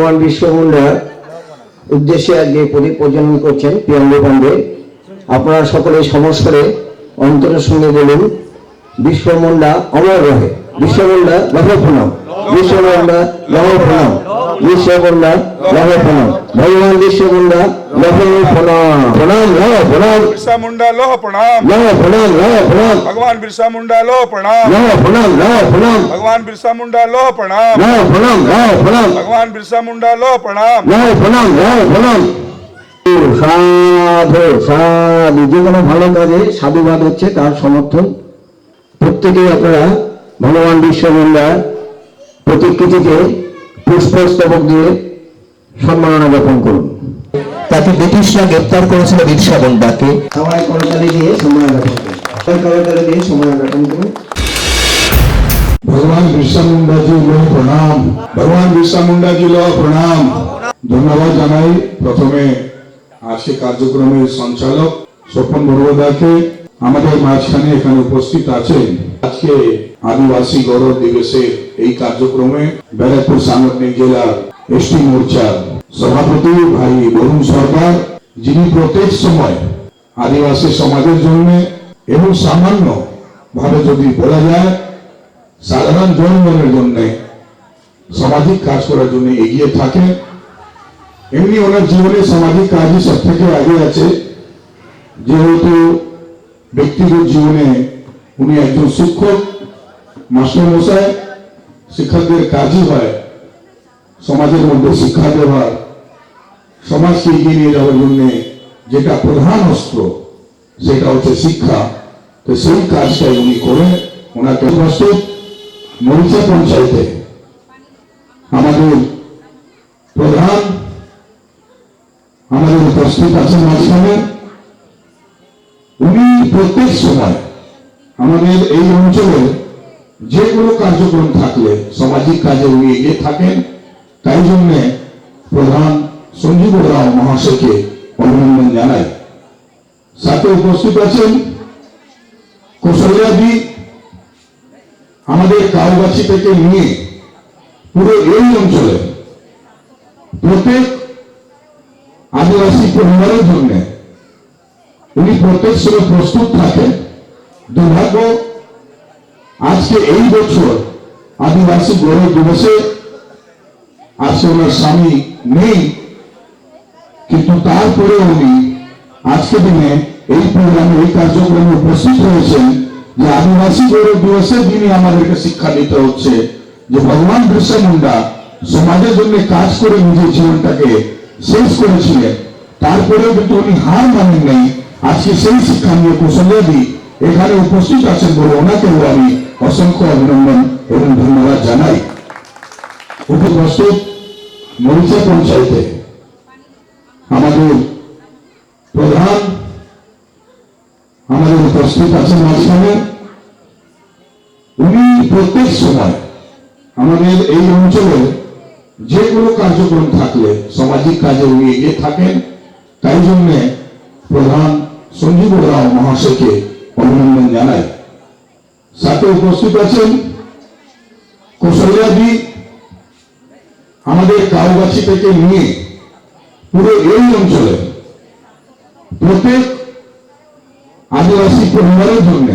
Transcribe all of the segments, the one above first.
ভগবান বিশ্বমুন্ডার উদ্দেশ্যে আজকে প্রদীপ প্রজনন করছেন প্রিয়াঙ্গ পাণ্ডে। আপনারা সকলে সমস্তরে অন্তরের সঙ্গে বলুন বিশ্বমুন্ডা অমর রহে। বিশ্বমুন্ডা রহে প্রণাম বিশ্বকর্মা লহো ফলাম। বিশ্বকর্মা লহো ভগবান বিশ্বকর্মা লহো ফলাম। প্রণাম লহো প্রণাম বিরসা মুন্ডা লহো প্রণাম। লহো প্রণাম ভগবান বিরসা মুন্ডা লহো প্রণাম। লহো প্রণাম ভগবান বিরসা মুন্ডা লহো প্রণাম। লহো প্রণাম লহো ভগবান বিরসা মুন্ডা লহো প্রণাম। লহো প্রণাম লহো প্রণাম সাধু সাধু। যে কোনো ভালো কাজে সাধুবাদ হচ্ছে তার সমর্থন। প্রত্যেকে আপনারা ভগবান বিশ্বমন্ডার প্রতিকৃতিতে পুষ্পস্তবক দিয়ে সম্মাননা জ্ঞাপন করুন। তাকে ব্রিটিশরা গ্রেপ্তার করেছিল বিরসা মুন্ডাকে সবাই করতালি দিয়ে সম্মান জ্ঞাপন করুন। সবাই করতালি দিয়ে সম্মান জ্ঞাপন করুন। ভগবান বিরসা মুন্ডা জি লো প্রণাম। ভগবান বিরসা মুন্ডা জি লো প্রণাম। ধন্যবাদ জানাই প্রথমে আজকে কার্যক্রমের সঞ্চালক স্বপন বড়দাকে আমাদের মাঝখানে এখানে উপস্থিত আছেন আজকে আদিবাসী গৌরব দিবসের এই কার্যক্রমে ব্যারাকপুর সাংগঠনিক জেলার এসটি মোর্চার সভাপতি ভাই বরুণ সরকার, যিনি প্রত্যেক সময় আদিবাসী সমাজের জন্য এবং সামান্য ভাবে যদি বলা যায়, সাধারণ জনগণের জন্য, সামাজিক কাজ করার জন্য এগিয়ে থাকে এমনি ওনার জীবনে সামাজিক কাজই সব থেকে আগে আছে, যেহেতু ব্যক্তিগত জীবনে উনি একজন শিক্ষক, মাস্টার মশাই, শিক্ষকদের কাজই হয় সমাজের মধ্যে শিক্ষা দেওয়ার সমাজকে এগিয়ে নিয়ে যাওয়ার জন্য যেটা প্রধান অস্ত্র, সেটা হচ্ছে শিক্ষা। তো সেই কাজটাই উনি করে ওনাকে মরিচা পঞ্চায়েতে আমাদের প্রধান, আমাদের উপস্থিত আছেন মাঝখানে। প্রত্যেক সময় আমাদের এই অঞ্চলে যে কোনো কার্যক্রম থাকলে, সামাজিক কাজে উনি এগিয়ে থাকেন। তাই জন্য প্রধান সঞ্জীব রাও মহাশয়কে অভিনন্দন জানাই। সাথে উপস্থিত আছেন কৌশল্যাদি আমাদের কাউগাছি থেকে নিয়ে পুরো এই অঞ্চলে প্রত্যেক আদিবাসী পরিবারের জন্য উনি প্রত্যেক সময় প্রস্তুত থাকেন। দুর্ভাগ্য, আজকে এই বছর আদিবাসী গৌরব দিবসে আজকে ওনার স্বামী নেই, কিন্তু তারপরে উনি আজকে দিনে এই প্রোগ্রামে, এই কার্যক্রমে উপস্থিত হয়েছেন যে আদিবাসী গৌরব দিবসে যিনি আমাদেরকে শিক্ষা দিতে হচ্ছে, যে ভগবান বিরসা মুন্ডা সমাজের জন্য কাজ করে নিজের জীবনটাকে শেষ করেছিলেন, তারপরেও কিন্তু উনি হার মানেন নাই আজকে সেই শিক্ষা নিয়ে কৌশল্যাদি এখানে উপস্থিত আছেন বলে ওনাকেও আমি অসংখ্য অভিনন্দন এবং ধন্যবাদ জানাই। উপস্থিত মরিচা পঞ্চায়েতে আমাদের প্রধান, আমাদের উপস্থিত আছেন মাঝখানে। উনি প্রত্যেক সময় আমাদের এই অঞ্চলে যে কোনো কার্যক্রম থাকলে, সামাজিক কাজে উনি এগিয়ে থাকেন, তাই জন্য প্রধান সঞ্জীব রাও মহাশয়কে অভিনন্দন জানাই। সাথে উপস্থিত আছেন কৌশল্যাদি আমাদের কাউগাছি থেকে নিয়ে পুরো এই অঞ্চলে প্রত্যেক আদিবাসী পরিবারের জন্য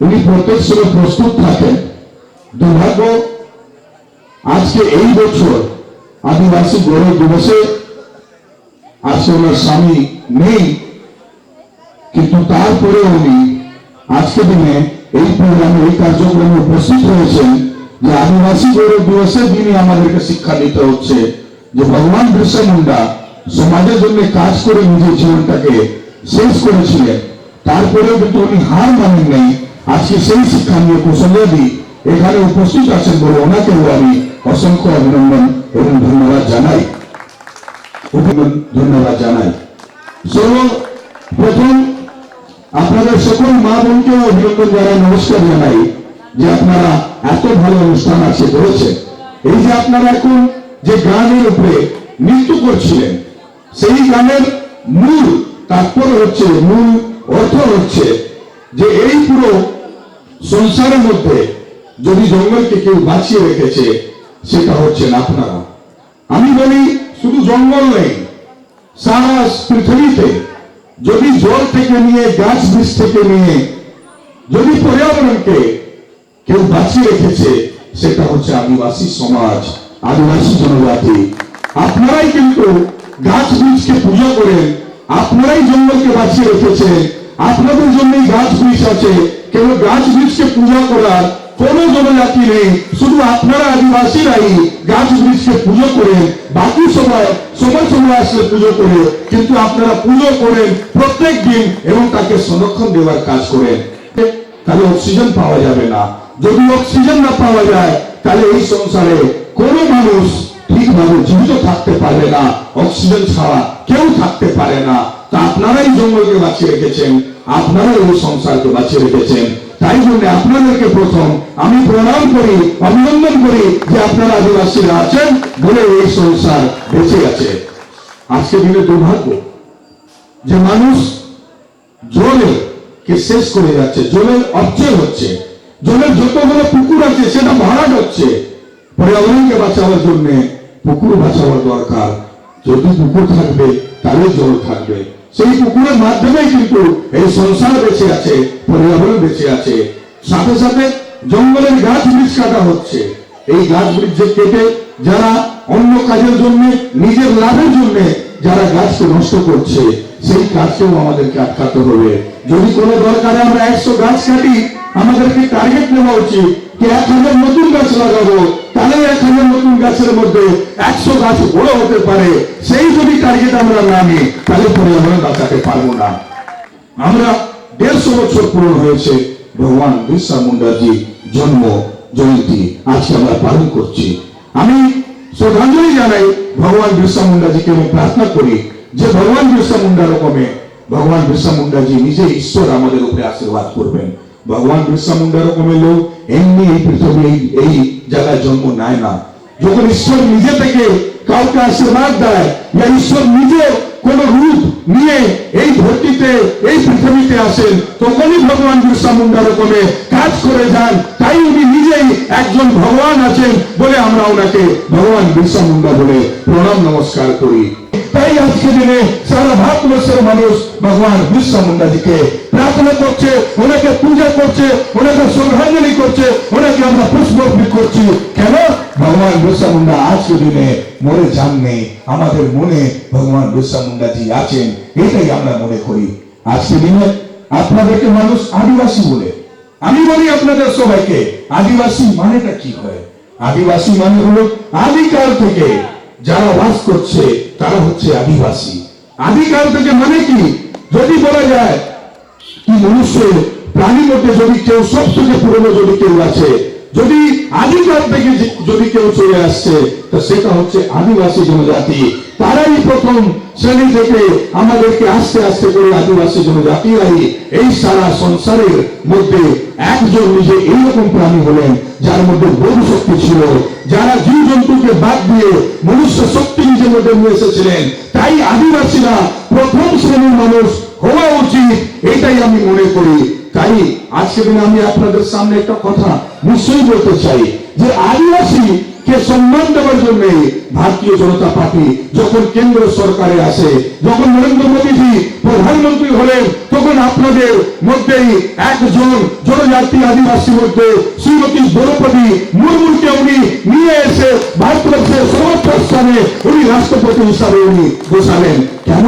উনি প্রত্যেক সময় প্রস্তুত থাকেন। দুর্ভাগ্য, আজকে এই বছর আদিবাসী গৌরব দিবসে আজকে ওনার স্বামী নেই। কিন্তু তারপরে উনি আজকে দিনে এই প্রোগ্রামে এই কার্যক্রমে উপস্থিত হয়েছেন যে আদিবাসী গৌরব দিবসে যিনি আমাদেরকে শিক্ষা দিতে হচ্ছে যে ভগবান বিরসা মুন্ডা সমাজের জন্য কাজ করে নিজের জীবনটাকে শেষ করেছিলেন। তারপরেও কিন্তু উনি হার মানেন নাই। আজকে সেই শিক্ষা নিয়ে কৌশল্যাদি এখানে উপস্থিত আছেন বলে ওনাকেও আমি অসংখ্য অভিনন্দন এবং ধন্যবাদ জানাই। ধন্যবাদ জানাই। সর্ব প্রথম আপনাদের সকল মা বোনকে অভিনন্দন জানাই, নমস্কার জানাই যে আপনারা এত ভালো অনুষ্ঠান আছে করেছে এই যে আপনারা এখন যে গানের উপরে নৃত্য করছিলেন, সেই গানের মূল তাৎপর্য হচ্ছে, মূল অর্থ হচ্ছে যে এই পুরো সংসারের মধ্যে যদি জঙ্গলকে কেউ বাঁচিয়ে রেখেছে, সেটা হচ্ছেন আপনারা। আমি বলি, শুধু জঙ্গল নেই সারা পৃথিবীতে যদি জল থেকে নিয়ে, গাছ বীজ থেকে নিয়ে, যদি পর্যাবরণকে কেউ বাঁচিয়ে রেখেছে, সেটা হচ্ছে আদিবাসী সমাজ, আদিবাসী জনজাতি। আপনারাই কিন্তু গাছ বীজকে পূজা করেন, আপনারাই জঙ্গলকে বাঁচিয়ে রেখেছেন, আপনাদের জন্যই গাছ বীজ আছে কেন গাছ বীজকে পূজা করার কোন জনজাতি নেই, শুধু আপনারা আদিবাসীরাই গাছ বীজকে পুজো করেন, বাকি সবাই সময় সময় আসলে পুজো করে, কিন্তু আপনারা পুজো করেন প্রত্যেক দিন এবং তাকে সংরক্ষণ দেওয়ার কাজ করেন। তাহলে অক্সিজেন পাওয়া যাবে না। যদি অক্সিজেন না পাওয়া যায়, তাহলে এই সংসারে কোনো মানুষ ঠিকভাবে জীবিত থাকতে পারবে না। অক্সিজেন ছাড়া কেউ থাকতে পারে না। তা আপনারাই জঙ্গলকে বাঁচিয়ে রেখেছেন, আপনারাই এই সংসারকে বাঁচিয়ে রেখেছেন। তাই জন্য আপনাদেরকে প্রথম আমি প্রণাম করি, অভিনন্দন করি যে আপনারা আদিবাসীরা আছেন বলে এই সংসার বেঁচে আছে আজকে দিনে দুর্ভাগ্য যে মানুষ জলে কে শেষ করে যাচ্ছে, জলের অপচয় হচ্ছে, জলের যতগুলো পুকুর আছে সেটা ভরাট হচ্ছে। পর্যাবরণকে বাঁচাবার জন্য পুকুর বাঁচানোর দরকার। যদি পুকুর থাকবে, তাহলে জল থাকবে। সেই পুকুরের মাধ্যমে কিন্তু এই সংসার বেঁচে আছে পর্যাবরণ বেঁচে আছে। সাথে সাথে জঙ্গলের গাছ বীজ কাটা হচ্ছে। এই গাছ বীজ কেটে যারা অন্য কাজের জন্য, নিজের লাভের জন্য যারা গাছকে নষ্ট করছে, সেই কাজকেও আমাদেরকে আটকাতে হবে। যদি কোনো দরকারে আমরা একশো গাছ কাটি, আমাদেরকে টার্গেট নেওয়া উচিত যে এক হাজার নতুন গাছ লাগাবো? তাহলে হাজার নতুন গাছের মধ্যে একশো গাছ বড় হতে পারে, সেই যদি টার্গেট আমরা তাহলে পরে আমরা বাঁচাতে পারব না। আমরা দেড়শো বছর পূরণ হয়েছে, ভগবান বিরসা মুন্ডাজি জন্ম, জয়ন্তী। আজকে আমরা পালন করছি। আমি শ্রদ্ধাঞ্জলি জানাই ভগবান বিরসা মুন্ডাজিকে আমি প্রার্থনা করি যে ভগবান বিরসা মুন্ডা রকমে ভগবান বিরসা মুন্ডাজি নিজে ঈশ্বর আমাদের উপরে আশীর্বাদ করবেন। ভগবান বিরসা মুন্ডা রকমের লোক এমনি এই পৃথিবী, এই- জায়গায় জন্ম নেয় না। যখন ঈশ্বর নিজে থেকে কাউকে আশীর্বাদ দেয় বা ঈশ্বর নিজে কোন রূপ নিয়ে এই ধরতিতে এই পৃথিবীতে আসেন, তখনই ভগবান বিরসা মুন্ডা রকমে কাজ করে যান। তাই উনি নিজেই একজন ভগবান আছেন বলে আমরা ওনাকে ভগবান বিরসা মুন্ডা বলে প্রণাম, নমস্কার করি। তাই আজকে দিনে সারা ভারতবর্ষের মানুষ ভগবান বিরসা মুন্ডাজিকে প্রার্থনা করছে, ওনাকে পূজা করছে, ওনাকে শ্রদ্ধাঞ্জলি করছে, ওনাকে আমরা পুষ্প অর্পিত করছি। কেন? ভগবান বিরসা মুন্ডা আজকে দিনে মরে যাননি। আমাদের মনে ভগবান বিরসা মুন্ডাজি আছেন, এটাই আমরা মনে করি। আজকে দিনে আপনাদেরকে মানুষ আদিবাসী বলে। আমি বলি আপনাদের সবাইকে, আদিবাসী মানেটা কি হয়? আদিবাসী মানে হলো আদিকাল থেকে যারা বাস করছে, তারা হচ্ছে আদিবাসী। আদিকাল থেকে মানে কি? যদি বলা যায়, কি মনুষ্যের প্রাণী মধ্যে যদি কেউ সব থেকে পুরনো যদি কেউ আছে যদি আদিকাল থেকে যদি কেউ চলে আসছে তা সেটা হচ্ছে আদিবাসী জনজাতি। তারাই প্রথম শ্রেণি থেকে আমাদেরকে আস্তে আস্তে করে আদিবাসী জনজাতিরাই এই সারা সংসারের মধ্যে একজন নিজে এইরকম প্রাণী হলেন, যার মধ্যে বোধ শক্তি ছিল। যারা জীব জন্তুকে বাদ দিয়ে মনুষ্য শক্তি নিজের মধ্যে নিয়ে এসেছিলেন, তাই আদিবাসীরা প্রথম শ্রেণির মানুষ হওয়া উচিত, এটাই আমি মনে করি। তাই আজকে দিনে আমি আপনাদের সামনে একটা কথা নিশ্চয়ই বলতে চাই যে আদিবাসী কে সম্মান দেওয়ার জন্য ভারতীয় জনতা পার্টি যখন কেন্দ্র সরকারে আসে, যখন নরেন্দ্র মোদীজি প্রধানমন্ত্রী হলেন, তখন আপনাদের মধ্যেই একজন জনজাতি আদিবাসী মধ্যে শ্রীমতী দ্রৌপদী মুর্মুকে উনি নিয়ে এসে ভারতবর্ষের সর্বোচ্চ স্থানে উনি রাষ্ট্রপতি হিসাবে উনি বসালেন। কেন?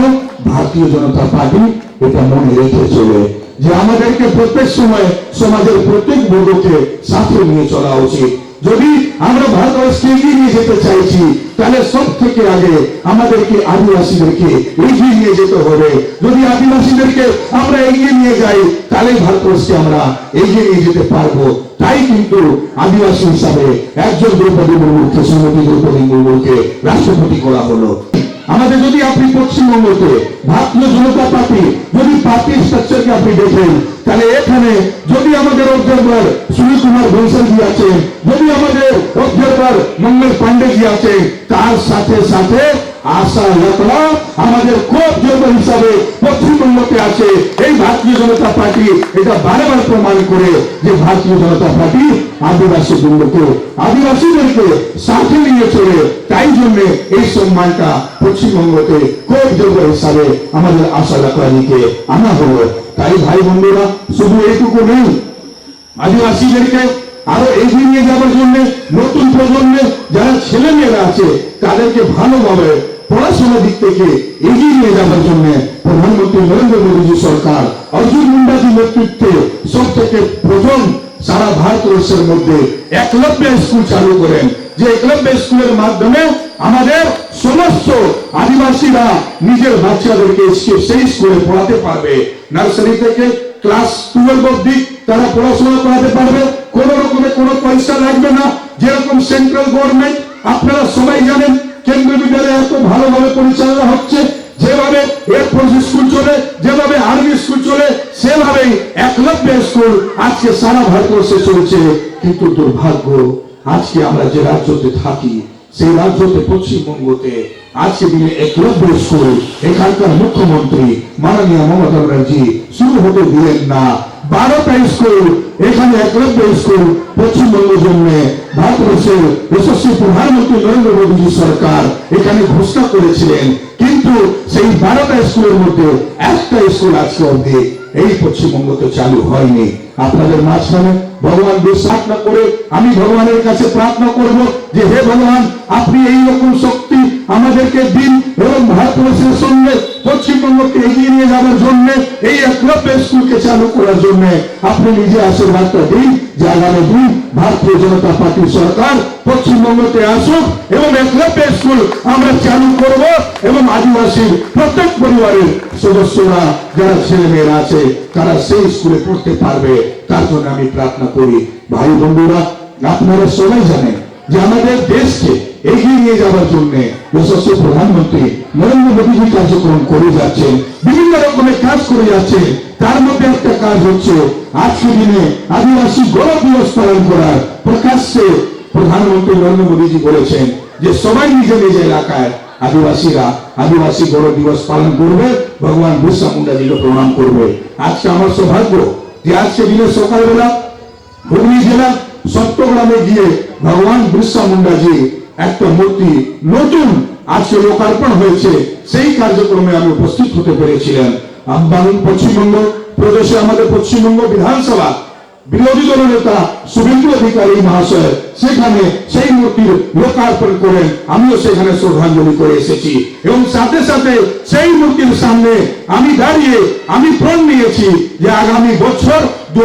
ভারতীয় জনতা পার্টি এটা মনে রেখে চলে। যে আমাদেরকে প্রত্যেক সময় সমাজের প্রত্যেক বর্গকে সাথে নিয়ে চলা উচিত। যদি আমরা ভারতবর্ষকে এগিয়ে নিয়ে যেতে চাইছি, তাহলে সব থেকে আগে আমাদেরকে আদিবাসীদেরকে এগিয়ে নিয়ে যেতে হবে। যদি আদিবাসীদেরকে আমরা এগিয়ে নিয়ে যাই, তাহলে ভারতবর্ষকে আমরা এগিয়ে নিয়ে যেতে পারব। তাই কিন্তু আদিবাসী হিসাবে একজন দ্রৌপদী মুর্মুকে, শ্রীমতী দ্রৌপদী মুর্মুকে রাষ্ট্রপতি করা হলো। আমাদের যদি আপনি পশ্চিমবঙ্গতে ভারতীয় জনতা পার্টি যদি পার্টির স্ট্রাকচারকে আপনি দেখেন তাহলে এখানে যদি আমাদের অবজারভার সুনীল কুমার ঘোষালজি আছেন, যদি আমাদের অবজারভার মঙ্গল পান্ডেজি আছে তার সাথে সাথে আশা লকড়া আমাদের কোপ যোগ্য হিসাবে পশ্চিমবঙ্গতে আছে। এই ভারতীয় জনতা পার্টি এটা বারবার প্রমাণ করে যে ভারতীয় জনতা পার্টি আদিবাসী বৃন্দকে আদিবাসীদেরকে সাথে নিয়ে চলে। তাই জন্য এই সম্মানটা পশ্চিমবঙ্গতে কোপ যোগ্য হিসাবে আমাদের আশা লকড়াজিকে আনা হলো। তাই ভাই বন্ধুরা, শুধু এইটুকু নেই। আদিবাসীদেরকে আরও এগিয়ে যাওয়ার জন্য, নতুন প্রজন্মে যারা ছেলে মেয়েরা আছে, তাদেরকে ভালোভাবে পড়াশোনার দিক থেকে এগিয়ে নিয়ে যাওয়ার জন্য প্রধানমন্ত্রী নরেন্দ্র মোদীজি সরকার, অর্জুন মুন্ডাজির নেতৃত্বে সব থেকে প্রথম সারা ভারতবর্ষের মধ্যে একলব্য স্কুল চালু করেন। যে একলব্য স্কুলের মাধ্যমে আমাদের সমস্ত আদিবাসীরা নিজের বাচ্চাদেরকে সেই স্কুলে পড়াতে পারবে। নার্সারি থেকে ক্লাস টুয়েলভ অব্দি তারা পড়াশোনা করাতে পারবে। কোন রকমের কোনো পয়সা লাগবে না। যেরকম সেন্ট্রাল গভর্নমেন্ট, আপনারা সবাই জানেন, কেন্দ্রীয় বিদ্যালয় এত ভালোভাবে পরিচালনা হচ্ছে। যেভাবে এয়ারফোর্স স্কুল চলে, যেভাবে আর্মি স্কুল চলে, সেভাবেই একলব্য স্কুল আজকে সারা ভারতবর্ষে চলছে। কিন্তু দুর্ভাগ্য, আজকে আমরা যে রাজ্যতে থাকি, সেই রাজ্যতে পশ্চিমবঙ্গতে আজকে দিনে এখানকার মুখ্যমন্ত্রী মাননীয় মমতা ব্যানার্জি শুরু হতে দিলেন না। বারোটা স্কুল এখানে একলব্য স্কুল পশ্চিমবঙ্গ জন্য ভারতবর্ষের যশস্বী প্রধানমন্ত্রী নরেন্দ্র সরকার এখানে ঘোষণা করেছিলেন। কিন্তু সেই বারোটা স্কুলের মধ্যে একটা স্কুল আজকে অব্দি এই পশ্চিমবঙ্গতে চালু হয়নি। আপনাদের মাঝখানে ভগবান বিশ্বাস করে আমি ভগবানের কাছে প্রার্থনা করব যে হে ভগবান, আপনি এই রকম শক্তি আমাদেরকে দিন এবং ভারতবর্ষের সঙ্গে পশ্চিমবঙ্গকে এগিয়ে নিয়ে যাওয়ার জন্য, এই একলব্য স্কুলকে চালু করার জন্য আপনি নিজে আশীর্বাদটা দিন। যে আগামী দিন। ভারতীয় জনতা পার্টির সরকার পশ্চিমবঙ্গতে আসুক এবং একলব্য স্কুল আমরা চালু করব এবং আদিবাসীর প্রত্যেক পরিবারের সদস্যরা, যারা ছেলে মেয়েরা আছে, তারা সেই স্কুলে পড়তে পারবে। তার জন্য আমি প্রার্থনা করি, ভাই বন্ধুরা, আপনারা সবাই জানেন যে আমাদের দেশকে এগিয়ে নিয়ে যাওয়ার জন্য যশস্বী প্রধানমন্ত্রী নরেন্দ্র মোদীজি কার্যক্রম করে যাচ্ছেন, বিভিন্ন রকমের কাজ করে যাচ্ছেন। তার মধ্যে একটা কাজ হচ্ছে, আজকে দিনে আদিবাসী গৌরব দিবস পালন করার প্রকাশ্যে প্রধানমন্ত্রী নরেন্দ্র মোদীজি বলেছেন যে সবাই নিজে নিজে এলাকায় আদিবাসীরা আদিবাসী গৌরব দিবস পালন করবে, ভগবান বিরসা মুন্ডাজিকে প্রণাম করবে। আজকে আমার সৌভাগ্য যে আজকে দিনে সকালবেলা হুগলি জেলা সত্যগ্রামে গিয়ে ভগবান বিরসা মুন্ডাজি একটা মূর্তি নতুন আজকে লোকার্পণ হয়েছে, সেই কার্যক্রমে আমি উপস্থিত হতে পেরেছিলাম। আমবান পশ্চিমবঙ্গ প্রদেশে আমাদের পশ্চিমবঙ্গ বিধানসভা বিরোধী দল নেতা শুভেন্দু অধিকারী মহাশয় সেখানে সেই মূর্তির লোকার্পণ করেন আমিও সেখানে শ্রদ্ধাঞ্জলি করে এসেছি। এবং সাথে সাথে সেই মূর্তির সামনে আমি দাঁড়িয়ে আমি নিয়েছি যে আগামী বছর দু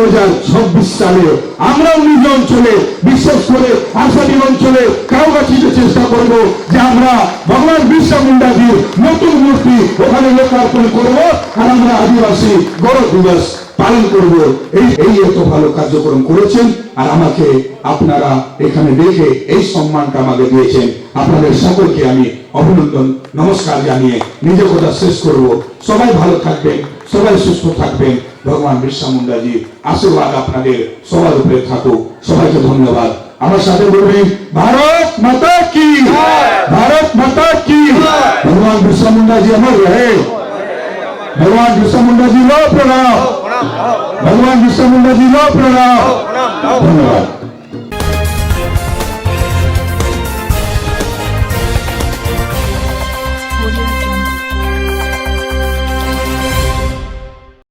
সালে আমরা নিজ অঞ্চলে, বিশেষ করে আসামি অঞ্চলে কাউগাছিতে চেষ্টা করব যে আমরা ভগবান বিরসা মুন্ডাজির নতুন মূর্তি ওখানে লোকার্পণ করব আর আমরা আদিবাসী গৌরব দিবস পালন করব। এই এই এত ভালো কার্যক্রম করেছেন আর আমাকে আপনারা এখানে দেখে এই সম্মানটা আমাকে দিয়েছেন। আপনাদের সকলকে আমি অভিনন্দন, নমস্কার জানিয়ে নিজে কথা শেষ করব। সবাই ভালো থাকবেন, সবাই সুস্থ থাকবেন। ভগবান বিরসা মুন্ডাজির আশীর্বাদ আপনাদের সবার উপরে থাকুক। সবাইকে ধন্যবাদ। আমার সাথে বলবেন, ভারত মাতা কি ভারত মাতা কি ভগবান বিরসা মুন্ডাজি আমার রহে। ভগবান বিরসা মুন্ডাজি লো প্রণাম भगवान विश्व मंदिर लो प्रणाम